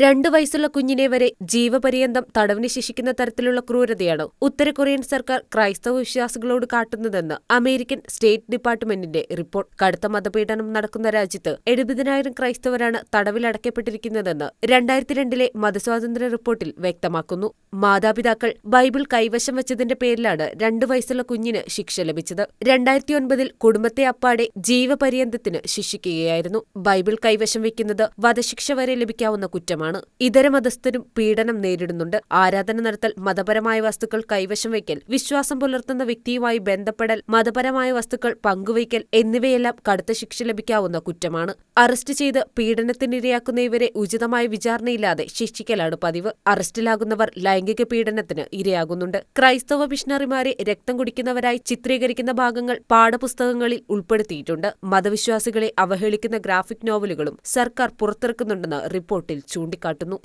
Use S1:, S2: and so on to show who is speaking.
S1: രണ്ടു വയസ്സുള്ള കുഞ്ഞിനെ വരെ ജീവപര്യന്തം തടവിന് ശിക്ഷിക്കുന്ന തരത്തിലുള്ള ക്രൂരതയാണ് ഉത്തര കൊറിയൻ സർക്കാർ ക്രൈസ്തവ വിശ്വാസികളോട് കാട്ടുന്നതെന്ന് അമേരിക്കൻ സ്റ്റേറ്റ് ഡിപ്പാർട്ട്മെന്റിന്റെ റിപ്പോർട്ട്. കടുത്ത മതപീഡനം നടക്കുന്ന രാജ്യത്ത് എഴുപതിനായിരം ക്രൈസ്തവരാണ് തടവിലടക്കപ്പെട്ടിരിക്കുന്നതെന്ന് രണ്ടായിരത്തി രണ്ടിലെ മതസ്വാതന്ത്ര്യ റിപ്പോർട്ടിൽ വ്യക്തമാക്കുന്നു. മാതാപിതാക്കൾ ബൈബിൾ കൈവശം വച്ചതിന്റെ പേരിലാണ് രണ്ടു വയസ്സുള്ള കുഞ്ഞിന് ശിക്ഷ ലഭിച്ചത്. രണ്ടായിരത്തി ഒൻപതിൽ കുടുംബത്തെ അപ്പാടെ ജീവപര്യന്തത്തിന് ശിക്ഷിക്കുകയായിരുന്നു. ബൈബിൾ കൈവശം വെക്കുന്നത് വധശിക്ഷ വരെ ലഭിക്കാവുന്ന കുറ്റമാണ്. ഇതര മതസ്ഥരും പീഡനം നേരിടുന്നുണ്ട്. ആരാധന നടത്തൽ മതപരമായ വസ്തുക്കൾ കൈവശം വയ്ക്കൽ വിശ്വാസം പുലർത്തുന്ന വ്യക്തിയുമായി ബന്ധപ്പെടൽ മതപരമായ വസ്തുക്കൾ പങ്കുവയ്ക്കൽ എന്നിവയെല്ലാം കടുത്ത ശിക്ഷ ലഭിക്കാവുന്ന കുറ്റമാണ്. അറസ്റ്റ് ചെയ്ത് പീഡനത്തിനിരയാക്കുന്ന ഇവരെ ഉചിതമായ വിചാരണയില്ലാതെ ശിക്ഷിക്കലാണ് പതിവ്. അറസ്റ്റിലാകുന്നവർ ലൈംഗിക പീഡനത്തിന് ഇരയാകുന്നുണ്ട്. ക്രൈസ്തവ മിഷണറിമാരെ രക്തം കുടിക്കുന്നവരായി ചിത്രീകരിക്കുന്ന ഭാഗങ്ങൾ പാഠപുസ്തകങ്ങളിൽ ഉൾപ്പെടുത്തിയിട്ടുണ്ട്. മതവിശ്വാസികളെ അവഹേളിക്കുന്ന ഗ്രാഫിക് നോവലുകളും സർക്കാർ പുറത്തിറക്കുന്നുണ്ടെന്ന് റിപ്പോർട്ടിൽ ചൂണ്ടിക്കാട്ടുന്നു